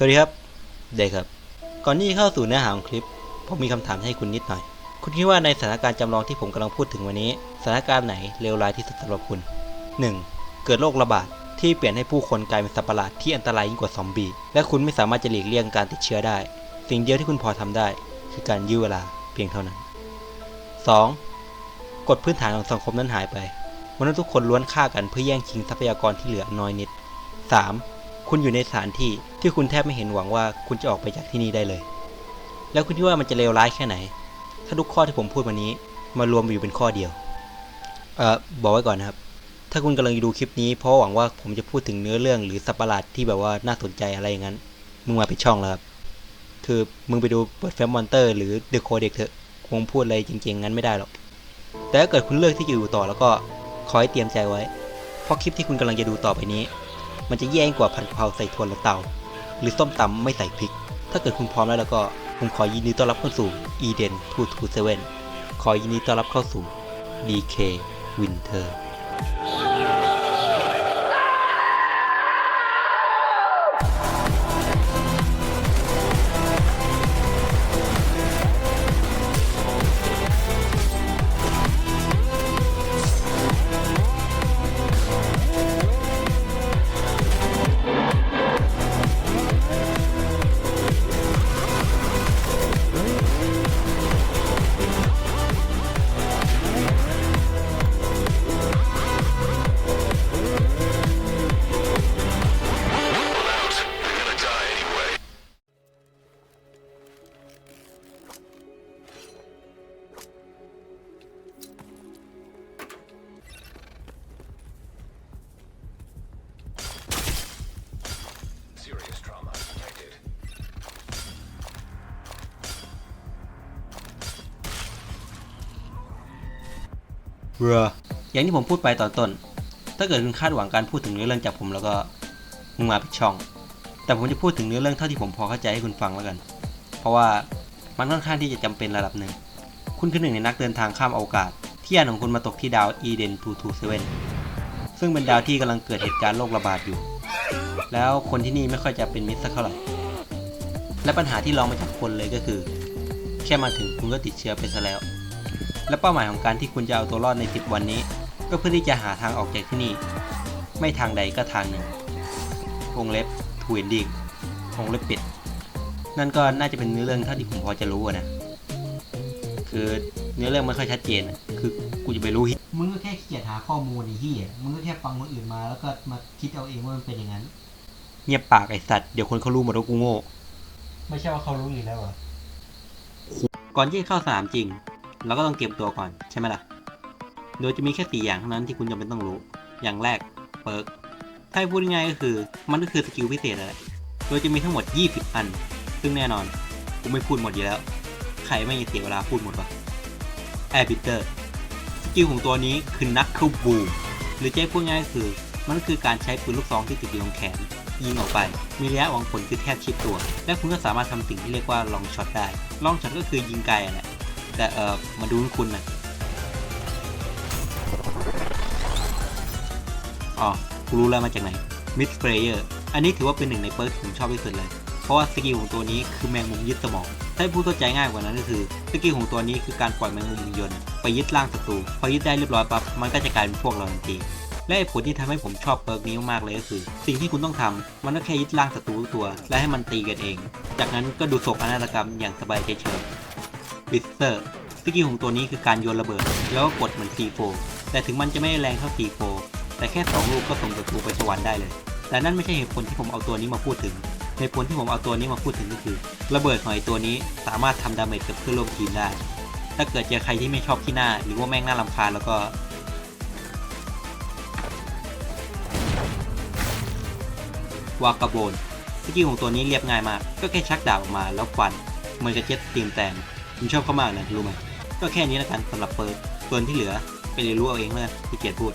สวัสดีครับ เด็กครับ ก่อนที่จะเข้าสู่เนื้อหาของคลิป ผมมีคำถามให้คุณนิดหน่อย คุณคิดว่าในสถานการณ์จำลองที่ผมกำลังพูดถึงวันนี้ สถานการณ์ไหนเลวร้ายที่สุดสำหรับคุณ 1. เกิดโรคระบาดที่เปลี่ยนให้ผู้คนกลายเป็นสัตว์ประหลาดที่อันตรายยิ่งกว่าซอมบี้ และคุณไม่สามารถจะหลีกเลี่ยงการติดเชื้อได้ สิ่งเดียวที่คุณพอทำได้ คือการยื้อเวลาเพียงเท่านั้น 2. กฎพื้นฐานของสังคมนั้นหายไปมนุษย์ทุกคนล้วนฆ่ากันเพื่อแย่งชิงทรัพยากรที่เหลือน้อยนิด 3. คุณอยู่ในสถานที่ที่คุณแทบไม่เห็นหวังว่าคุณจะออกไปจากที่นี่ได้เลย แล้วคุณคิดว่ามันจะเลวร้ายแค่ไหน ถ้าทุกข้อที่ผมพูดวันนี้มารวมอยู่เป็นข้อเดียว เอ่อ บอกไว้ก่อนนะครับ ถ้าคุณกำลังดูคลิปนี้เพราะหวังว่าผมจะพูดถึงเนื้อเรื่องหรือสัตว์ประหลาดที่แบบว่าน่าสนใจอะไรอย่างนั้น มึงมาผิดช่องแล้วครับ คือมึงไปดูเปิดแฟมมอนเตอร์หรือเดอะโคเด็กเถอะ คงพูดอะไรจริง ๆ งั้นไม่ได้หรอก แต่ถ้าเกิดคุณเลือกที่จะอยู่ต่อแล้วก็ขอให้เตรียมใจไว้ เพราะคลิปที่คุณกำลังจะดูต่อไปนี้ มันจะแย่งกว่าผัดกะเพราใส่ถั่วและเตา หรือส้มตำไม่ใส่พริก ถ้าเกิดคุณพร้อมแล้วแล้วก็ผมขอยินดีต้อนรับเข้าสู่ Eden 227ขอยินดีต้อนรับเข้าสู่ DK Winter เรืออย่างที่ผมพูดไปตอนต้น ถ้าเกิดคุณคาดหวังการพูดถึงเนื้อเรื่องจากผมแล้วก็มึงมาผิดช่อง แต่ผมจะพูดถึงเนื้อเรื่องเท่าที่ผมพอเข้าใจให้คุณฟังแล้วกัน เพราะว่ามันค่อนข้างที่จะจำเป็นระดับหนึ่ง คุณคือหนึ่งในนักเดินทางข้ามอวกาศ ที่ยานของคุณมาตกที่ดาว Eden 227ซึ่งเป็นดาวที่กำลังเกิดเหตุการณ์โรคระบาดอยู่ แล้วคนที่นี่ไม่ค่อยจะเป็นมิตรสักเท่าไหร่ และปัญหาที่รองมาจากคนเลยก็คือ แค่มาถึงคุณก็ติดเชื้อไปซะแล้ว และเป้าหมายของการที่คุณจะเอาตัวรอดใน 10 วันนี้ ก็เพื่อที่จะหาทางออกจากที่นี่ ไม่ทางใดก็ทางหนึ่งวงเล็บทวินดิ้งวงเล็บปิด นั่นก็น่าจะเป็นเนื้อเรื่องเท่าที่ผมพอจะรู้อะนะ คือเนื้อเรื่องไม่ค่อยชัดเจนอะคือกูจะไปรู้มึงก็แค่ขี้เกียจหาข้อมูลไอ้เหี้ยมึงก็แค่ฟังคนอื่นมาแล้วก็มาคิดเอาเองว่ามันเป็นอย่างนั้น เงียบปากไอสัตว์ เดี๋ยวคนเขารู้หมดว่ากูโง่ ไม่ใช่ว่าเขารู้อยู่แล้วเหรอ ก่อนที่จะเข้าสนามจริง เราก็ต้องเตรียมตัวก่อนใช่ไหมล่ะ โดยจะมีแค่สี่อย่างเท่านั้นที่คุณจำเป็นต้องรู้ อย่างแรกเปิร์กถ้าให้พูดง่ายก็คือมันก็คือสกิลพิเศษอะไรโดยจะมีทั้งหมด 20 อัน ซึ่งแน่นอนกูไม่พูดหมดอยู่แล้ว ใครไม่เสียเวลาพูดหมดวะแอร์บิเตอร์สกิลของตัวนี้คือนักเข้าบูมหรือจะให้พูดง่ายๆคือ มันก็คือการใช้ปืนลูกซองที่ติดอยู่ตรงแขน ยิงออกไป มีระยะหวังผลคือแทบชิดตัว และคุณก็สามารถทำสิ่งที่เรียกว่าลองช็อตได้ลองช็อตก็คือยิงไกลอะแหละ แต่เออมาดูคุณนะอ๋อกูรู้แล้วมาจากไหน Mid Sprayer อันนี้ถือว่าเป็นหนึ่งในเปิร์กที่ผมชอบที่สุดเลย เพราะว่าสกิลของตัวนี้คือแมงมุมยึดสมอง ถ้าพูดเข้าใจง่ายกว่านั้นก็คือสกิลของตัวนี้คือการปล่อยแมงมุมยนต์ไปยึดร่างศัตรูพอยึดได้เรียบร้อยปั๊บมันก็จะกลายเป็นพวกเราทันทีและผลที่ทำให้ผมชอบเปิร์กนี้มากๆเลยก็คือ สิ่งที่คุณต้องทำมันก็แค่ยึดร่างศัตรูตัว และให้มันตีกันเอง จากนั้นก็ดูโศกนาฏกรรมอย่างสบายใจเฉย บิสเตอร์สกิลของตัวนี้คือการโยนระเบิด แล้วก็กดเหมือน C4 แต่ถึงมันจะไม่แรงเท่า C4 แต่แค่ 2 ลูกก็ส่งศัตรูไปสวรรค์ได้เลย แต่นั่นไม่ใช่เหตุผลที่ผมเอาตัวนี้มาพูดถึงเหตุผลที่ผมเอาตัวนี้มาพูดถึงก็คือ ระเบิดของไอตัวนี้สามารถทำดาเมจกับเพื่อนร่วมทีมได้ ถ้าเกิดเจอใครที่ไม่ชอบขี้หน้า หรือว่าแม่งน่ารำคาญแล้วก็วากาโบนสกิลของตัวนี้เรียบง่ายมาก ก็แค่ชักดาบออกมาแล้วฟันเหมันจะเจ็ตสตีมแตน ผมชอบเขามากนะรู้ไหมก็แค่นี้แล้วกันสำหรับเปิร์ส่วนที่เหลือไปเรียนรู้เอาเองเลยที่เกียรติพูด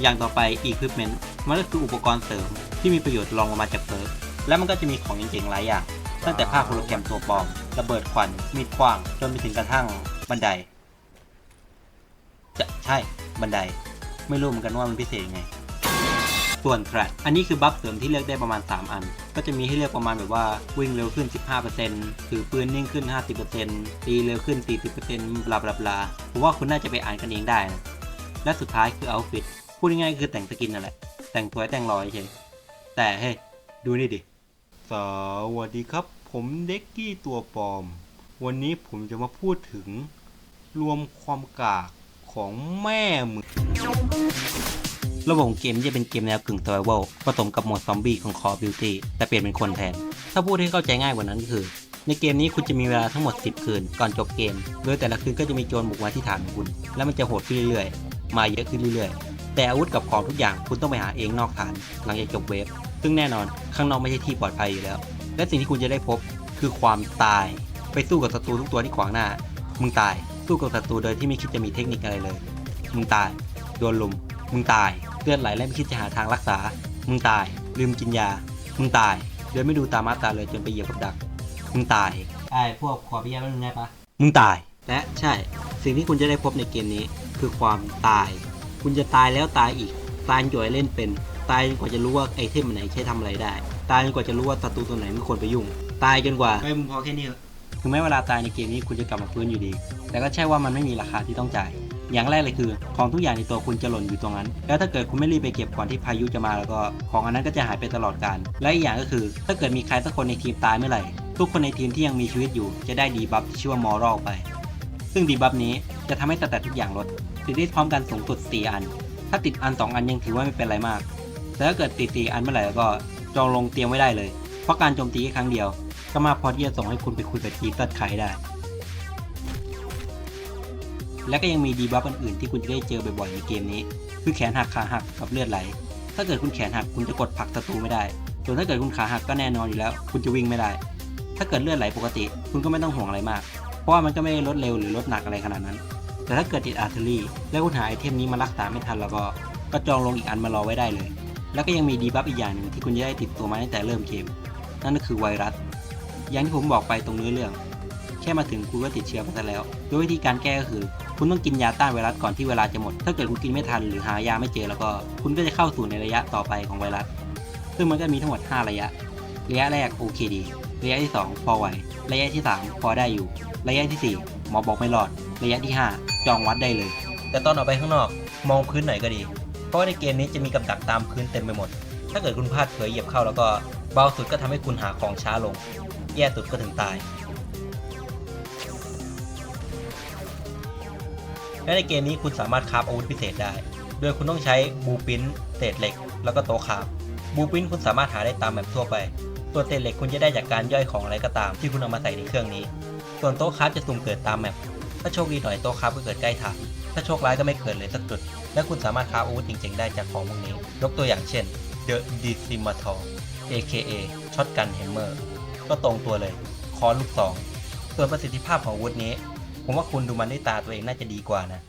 อย่างต่อไป Equipment มันก็คืออุปกรณ์เสริมที่มีประโยชน์รองลงมาจากเปิร์และมันก็จะมีของเจ๋งๆหลายอย่างตั้งแต่ผ้าโฮโลแกรมตัวปลอมระเบิดควันมีดขว้างจนไปถึงกระทั่งบันได จะใช่บันได ไม่รู้เหมือนกันว่ามันพิเศษยังไง ส่วน threat อันนี้คือบัฟเสริมที่เลือกได้ประมาณ 3 อัน ก็จะมีให้เลือกประมาณแบบว่าวิ่งเร็วขึ้น 15%ถือปืนนิ่งขึ้น 50%ตีเร็วขึ้น 40%บลาบลาบลาผมว่าคุณน่าจะไปอ่านกันเองได้นะ และสุดท้ายคือ outfit พูดง่ายๆคือแต่งสกินนั่นแหละ แต่งตัวแต่งรอยเฉยแต่เฮ้ยดูนี่ดิ สวัสดีครับ ผมเด็กกี้ตัวปลอม วันนี้ผมจะมาพูดถึงรวมความกากของแม่มึง ระบบของเกมจะเป็นเกมแนวกึ่ง survival ผสมกับโหมดซอมบี้ของ Call of Duty แต่เปลี่ยนเป็นคนแทน ถ้าพูดให้เข้าใจง่ายกว่านั้นก็คือ ในเกมนี้คุณจะมีเวลาทั้งหมด 10 คืน ก่อนจบเกม โดยแต่ละคืนก็จะมีโจรบุกมาที่ฐานของคุณ แล้วมันจะโหดขึ้นเรื่อยๆ มาเยอะขึ้นเรื่อยๆ แต่อาวุธกับของทุกอย่างคุณต้องไปหาเองนอกฐาน หลังจากจบเวฟ ซึ่งแน่นอนข้างนอกไม่ใช่ที่ปลอดภัยอยู่แล้ว และสิ่งที่คุณจะได้พบคือความตาย ไปสู้กับศัตรูทุกตัวที่ขวางหน้า มึงตาย สู้กับศัตรูโดยที่ไม่คิดจะมีเทคนิคอะไรเลย มึงตาย โดนลุม มึงตาย เลือดไหลและไม่คิดจะหาทางรักษา มึงตาย ลืมกินยา มึงตาย โดยไม่ดูตามาตาเลยจนไปเหยียบกับดัก มึงตายไอ้พวกขอพี่ยาแป๊บนึงได้ปะมึงตาย และใช่ สิ่งที่คุณจะได้พบในเกมนี้ คือความตาย คุณจะตายแล้วตายอีก ตายจนกว่าจะเล่นเป็น ตายจนกว่าจะรู้ว่าไอเทมอันไหนใช้ทำอะไรได้ ตายจนกว่าจะรู้ว่าศัตรูตัวไหนไม่ควรไปยุ่ง ตายจนกว่าเฮ้ยมึงพอแค่นี้เหรอถึงแม้เวลาตายในเกมนี้คุณจะกลับมาฟื้นอยู่ดี แต่ก็ใช่ว่ามันไม่มีราคาที่ต้องจ่าย อย่างแรกเลยคือ ของทุกอย่างในตัวคุณจะหล่นอยู่ตรงนั้น แล้วถ้าเกิดคุณไม่รีบไปเก็บก่อนที่พายุจะมาแล้วก็ของอันนั้นก็จะหายไปตลอดกาลและอีกอย่างก็คือ ถ้าเกิดมีใครสักคนในทีมตายเมื่อไหร่ ทุกคนในทีมที่ยังมีชีวิตอยู่จะได้ดีบัฟที่ชื่อว่ามอรัลไป ซึ่งดีบัฟนี้จะทำให้สแตททุกอย่างลดติดได้พร้อมกันสูงสุด 4 อัน ถ้าติดอัน 2 อันยังถือว่าไม่เป็นไรมาก แต่ถ้าเกิดติด 4 อันเมื่อไหร่แล้วก็จองลงเตรียมไว้ได้เลย เพราะการโจมตีแค่ครั้งเดียว ก็มาพอที่จะส่งให้คุณไปคุยกับทีมตัดขายได้ และก็ยังมีดีบัฟอื่นๆที่คุณจะได้เจอบ่อยๆในเกมนี้ คือแขนหักขาหักกับเลือดไหล ถ้าเกิดคุณแขนหักคุณจะกดผลักศัตรูไม่ได้ส่วนถ้าเกิดคุณขาหักก็แน่นอนอยู่แล้ว คุณจะวิ่งไม่ได้ ถ้าเกิดเลือดไหลปกติ คุณก็ไม่ต้องห่วงอะไรมาก เพราะว่ามันก็ไม่ได้ลดเร็วหรือลดหนักอะไรขนาดนั้น แต่ถ้าเกิดติดอาร์เทอรี่แล้วคุณหาไอเทมนี้มารักษาไม่ทันแล้วก็ก็จองลงอีกอันมารอไว้ได้เลย แล้วก็ยังมีดีบัฟอีกอย่างหนึ่งที่คุณจะได้ติดตัวมาตั้งแต่เริ่มเกม นั่นก็คือไวรัส อย่างที่ผมบอกไปตรงเนื้อเรื่อง แค่มาถึงคุณก็ติดเชื้อไปซะแล้ว โดยวิธีการแก้ก็คือ คุณต้องกินยาต้านไวรัสก่อนที่เวลาจะหมด ถ้าเกิดคุณกินไม่ทันหรือหายาไม่เจอแล้วก็ คุณก็จะเข้าสู่ในระยะต่อไปของไวรัส ซึ่งมันก็มีทั้งหมด 5 ระยะ ระยะแรกโอเคดี ระยะที่ 2 พอไหว ระยะที่ 3 พอได้อยู่ ระยะทีสี่4 หมอบอกไม่รอด ระยะที่ 5 จองวัดได้เลย แต่ตอนออกไปข้างนอกมองพื้นไหนก็ดี เพราะว่าในเกมนี้จะมีกับดักตามพื้นเต็มไปหมด ถ้าเกิดคุณพลาดเผลอเหยียบเข้าแล้วก็เบาสุดก็ทำให้คุณหาของช้าลง แย่สุดก็ถึงตาย และในเกมนี้คุณสามารถคราฟอาวุธพิเศษได้ โดยคุณต้องใช้บูปินเศษเหล็ก แล้วก็โต๊ะคราฟบูปินคุณสามารถหาได้ตามแบบทั่วไปส่วนเศษเหล็กคุณจะได้จากการย่อยของอะไรก็ตาม ที่คุณเอามาใส่ในเครื่องนี้ ส่วนโต๊ะคราฟจะสุ่มเกิดตามแมปถ้าโชคดีหน่อยโต๊ะคราฟก็เกิดใกล้ฐานถ้าโชคร้ายก็ไม่เกิดเลยสักจุด และคุณสามารถคราฟอาวุธจริงๆ ได้จากของพวกนี้ ยกตัวอย่างเช่น The Decimator AKA Shotgun Hammer ก็ตรงตัวเลยคอนลูกซองส่วนประสิทธิภาพของอาวุธนี้ ผมว่าคุณดูมันด้วยตาตัวเองน่าจะดีกว่านะ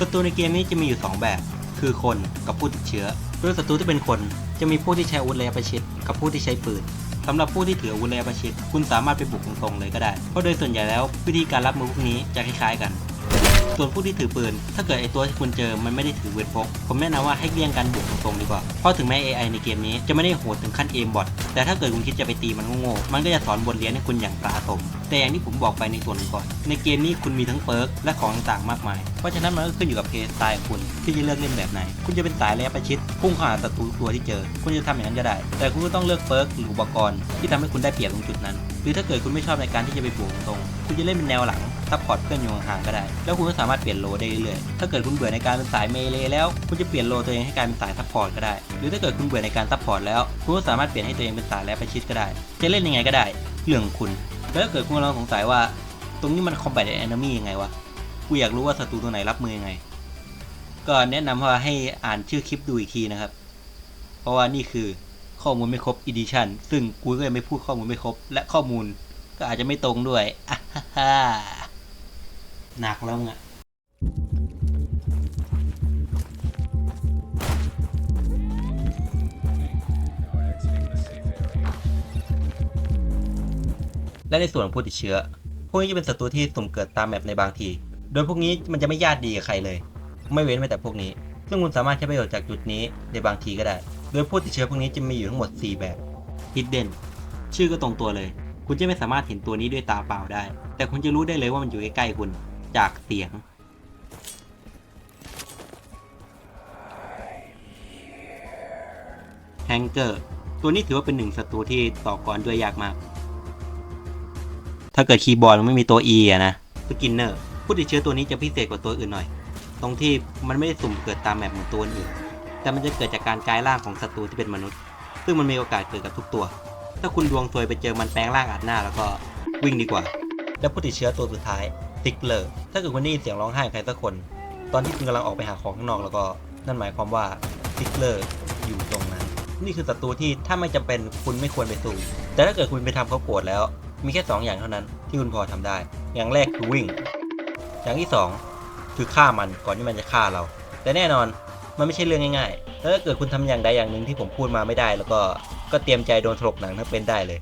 ศัตรูในเกมนี้จะมีอยู่ 2 แบบ คือคนกับผู้ติดเชื้อโดยศัตรูที่เป็นคนจะมีผู้ที่ใช้อาวุธระยะประชิดกับผู้ที่ใช้ปืนสำหรับผู้ที่ถืออาวุธระยะประชิดคุณสามารถไปบุกตรงๆเลยก็ได้ เพราะโดยส่วนใหญ่แล้ววิธีการรับมือพวกนี้จะคล้ายๆกัน ส่วนผู้ที่ถือปืน ถ้าเกิดไอตัวที่คุณเจอมันไม่ได้ถือเวทพก ผมแนะนำว่าให้เลี่ยงการบุกตรงๆดีกว่า เพราะถึงแม้ AI ในเกมนี้จะไม่ได้โหดถึงขั้นเอมบอทแต่ถ้าเกิดคุณคิดจะไปตีมันโง่ๆมันก็จะสอนบทเรียนให้คุณอย่างปราถมแต่อย่างที่ผมบอกไปในส่วนก่อน ในเกมนี้คุณมีทั้งเปิร์กและของต่างๆมากมาย เพราะฉะนั้นมันก็ขึ้นอยู่กับเพย์สไตล์ของคุณ ที่จะเลือกเล่นแบบไหน คุณจะเป็นสายระยะประชิดพุ่งเข้าหาศัตรูตัวที่เจอ คุณจะทำอย่างนั้นก็ได้ แต่คุณก็ต้องเลือกเปิร์กหรืออุปกรณ์ที่ทำให้คุณได้เปรียบตรงจุดนั้น หรือถ้าเกิดคุณไม่ชอบในการที่จะไปบวกตรง คุณจะเล่นเป็นแนวหลัง ซัพพอร์ตเพื่อนอยู่ห่างๆก็ได้ แล้วคุณก็สามารถเปลี่ยนโลได้เรื่อยๆ ถ้าเกิดคุณเบื่อในการเป็นสายเมเลแล้ว คุณจะเปลี่ยนโลตัวเองให้กลายเป็นสายซัพพอร์ตก็ได้ หรือถ้าเกิดคุณเบื่อในการซัพพอร์ตแล้ว คุณก็สามารถเปลี่ยนให้ตัวเองเป็นสายแลประชิดก็ได้ จะเล่นยังไงก็ได้ เรื่องคุณ แล้วถ้าเกิดคุณกำลังสงสัยว่า ตรงนี้มัน combat enemy ยังไงวะ กูอยากรู้ว่าศัตรูตัวไหนรับมือยังไง ก็แนะนำว่าให้อ่านชื่อคลิปดูอีกทีนะครับ เพราะว่านี่คือข้อมูลไม่ครบ edition ซึ่งกูก็ยังไม่พูดข้อมูลไม่ครบ และข้อมูลก็อาจจะไม่ตรงด้วยอะฮ่า หนักแล้วมึงอะและในส่วนของผู้ติดเชื้อ พวกนี้จะเป็นศัตรูที่สุ่มเกิดตามแมปในบางที โดยพวกนี้มันจะไม่ญาติดีกับใครเลย ไม่เว้นแม้แต่พวกนี้ ซึ่งคุณสามารถใช้ประโยชน์จากจุดนี้ในบางทีก็ได้ โดยผู้ติดเชื้อพวกนี้จะมีอยู่ทั้งหมด 4 แบบ Hidden ชื่อก็ตรงตัวเลย คุณจะไม่สามารถเห็นตัวนี้ด้วยตาเปล่าได้ แต่คุณจะรู้ได้เลยว่ามันอยู่ใกล้ๆคุณ จากเสียง Hanger ตัวนี้ถือว่าเป็นหนึ่งศัตรูที่ต่อกรด้วยยากมาก ถ้าเกิดคีย์บอร์ดมันไม่มีตัว E อะนะสกินเนอร์ผู้ติดเชื้อตัวนี้จะพิเศษกว่าตัวอื่นหน่อย ตรงที่มันไม่ได้สุ่มเกิดตามแมปเหมือนตัวอื่น แต่มันจะเกิดจากการกลายร่างของศัตรูที่เป็นมนุษย์ ซึ่งมันมีโอกาสเกิดกับทุกตัว ถ้าคุณดวงซวยไปเจอมันแปลงร่างอัดหน้าแล้วก็วิ่งดีกว่า และผู้ติดเชื้อตัวสุดท้าย ติกเลอร์ถ้าเกิดคุณได้ยินเสียงร้องไห้ของใครสักคน ตอนที่คุณกำลังออกไปหาของข้างนอกแล้วก็นั่นหมายความว่าติกเลอร์อยู่ตรงนั้น นี่คือศัตรูที่ถ้าไม่จำเป็นคุณไม่ควรไปสู้แต่ถ้าเกิดคุณไปทำเขาโกรธแล้ว มีแค่สองอย่างเท่านั้นที่คุณพอทำได้ อย่างแรกคือวิ่ง อย่างที่สองคือฆ่ามันก่อนที่มันจะฆ่าเรา แต่แน่นอนมันไม่ใช่เรื่องง่ายๆแล้วถ้าเกิดคุณทำอย่างใดอย่างหนึ่งที่ผมพูดมาไม่ได้ แล้วก็ก็เตรียมใจโดนถลกหนังทั้งเป็นได้เลย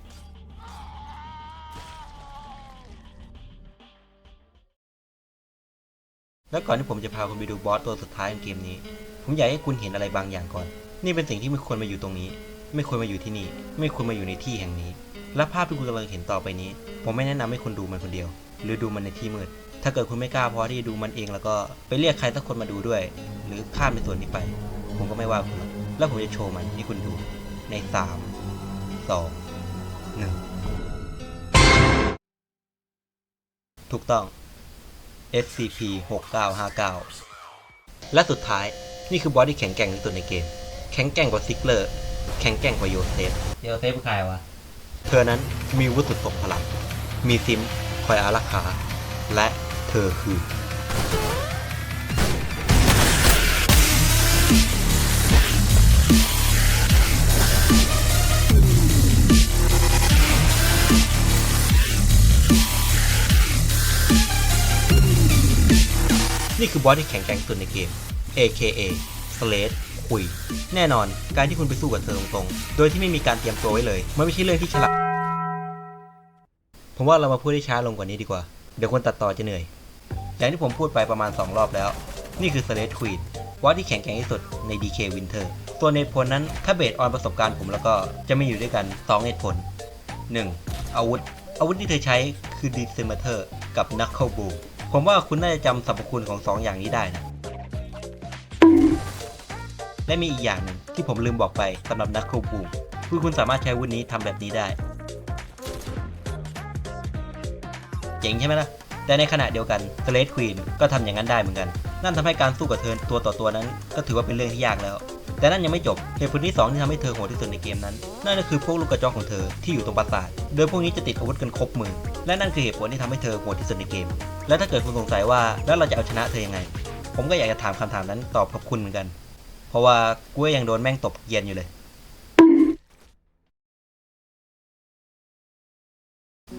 แล้วก่อนที่ผมจะพาคุณไปดูบอสตัวสุดท้ายของเกมนี้ ผมอยากให้คุณเห็นอะไรบางอย่างก่อน นี่เป็นสิ่งที่ไม่ควรมาอยู่ตรงนี้ ไม่ควรมาอยู่ที่นี่ ไม่ควรมาอยู่ในที่แห่งนี้ และภาพที่คุณกำลังเห็นต่อไปนี้ ผมไม่แนะนำให้คุณดูมันคนเดียว หรือดูมันในที่มืด ถ้าเกิดคุณไม่กล้าพอที่จะดูมันเองแล้วก็ไปเรียกใครสักคนมาดูด้วย หรือข้ามในส่วนนี้ไป ผมก็ไม่ว่าคุณแล้วผมจะโชว์มันให้คุณดู ในสามสองหนึ่งถูกต้อง SCP 6959 และสุดท้ายนี่คือบอสที่แข็งแกร่งที่สุดในเกม แข็งแกร่งกว่าซิกเลอร์ แข็งแกร่งกว่าโยเซฟโยเซฟคือใครวะ เธอนั้นมีอาวุธสุดส่งพลัง มีซิมคอยอารักขา และเธอคือ นี่คือบอสที่แข็งแกร่งสุดในเกม AKA Slade คุย แน่นอน การที่คุณไปสู้กับเธอตรงๆ โดยที่ไม่มีการเตรียมตัวไว้เลย มันไม่ใช่เรื่องที่ฉลาด ผมว่าเรามาพูดได้ช้าลงกว่านี้ดีกว่า เดี๋ยวคนตัดต่อจะเหนื่อย อย่างที่ผมพูดไปประมาณ 2 รอบแล้ว นี่คือ Slade Queen บอสที่แข็งแกร่งที่สุดใน DK Winter ส่วนเหตุผลนั้นถ้าเบสออนประสบการณ์ผมแล้วก็จะมีอยู่ด้วยกัน 2 เหตุผล 1. อาวุธ อาวุธที่เธอใช้คือ d e c i m e t e r กับ Knuckle Boom ผมว่าคุณน่าจะจำสรรพคุณของ2ออย่างนี้ได้นะ และมีอีกอย่างหนึ่งที่ผมลืมบอกไปสำหรับ Knuckle Boom คือคุณสามารถใช้วุธนี้ทำแบบนี้ได้ เจ๋งใช่ไหมล่ะ แต่ในขณะเดียวกัน Slade Queen ก็ทำอย่างนั้นได้เหมือนกัน นั่นทำให้การสู้กับเธอตัวต่อตัวนั้น ก็ถือว่าเป็นเรื่องที่ยากแล้ว แต่นั่นยังไม่จบเหตุผลที่ 2 ที่ทำให้เธอโหดที่สุดในเกมนั้น นั่นก็คือพวกลูกกระจอกของเธอที่อยู่ตรงปราสาท โดยพวกนี้จะติดอาวุธกันครบมือ และนั่นคือเหตุผลที่ทำให้เธอโหดที่สุดในเกม และถ้าเกิดคุณสงสัยว่าแล้วเราจะเอาชนะเธอยังไง ผมก็อยากจะถามคำถามนั้นตอบกับคุณเหมือนกัน เพราะว่ากูยังโดนแม่งตบเกรียนอยู่เลย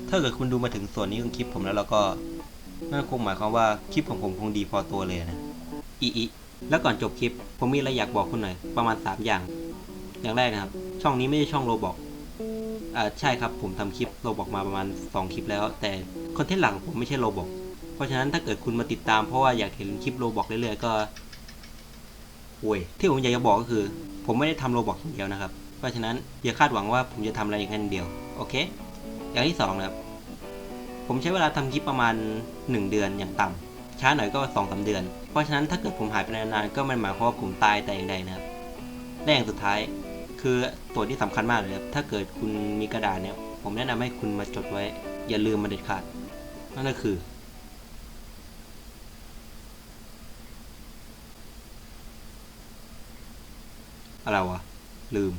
ถ้าเกิดคุณดูมาถึงส่วนนี้ของคลิปผมแล้วเราก็นั่นคงหมายความว่าคลิปของผมคงดีพอตัวเลยนะอีอี แล้วก่อนจบคลิป ผมมีอะไรอยากบอกคุณหน่อย ประมาณ 3 อย่าง อย่างแรกนะครับ ช่องนี้ไม่ใช่ช่องโรบอกอ่าใช่ครับ ผมทำคลิปโรบอกมาประมาณ 2 คลิปแล้ว แต่คอนเทนต์หลักของผมไม่ใช่โรบอก เพราะฉะนั้นถ้าเกิดคุณมาติดตามเพราะว่าอยากเห็นคลิปโรบอกเรื่อยๆก็โว้ยที่ผมอยากจะบอกก็คือ ผมไม่ได้ทำโรบอกอย่างเดียวนะครับ เพราะฉะนั้นอย่าคาดหวังว่าผมจะทำอะไรอย่างนั้นเดียว โอเค อย่างที่สองนะครับ ผมใช้เวลาทำคลิปประมาณ 1 เดือนอย่างต่ำช้าหน่อยก็2อสเดือน เพราะฉะนั้นถ้าเกิดผมหายไปนานๆก็ไมันหมายความว่าผมตายแต่อย่างใดนะครับและอย่างสุดท้ายคือตัวที่สำคัญมากเลยครับถ้าเกิดคุณมีกระดาษเนี่ย ผมแนะนำให้คุณมาจดไว้ อย่าลืมมันเด็ดขาด นั่นก็คือ อะไรวะ ลืม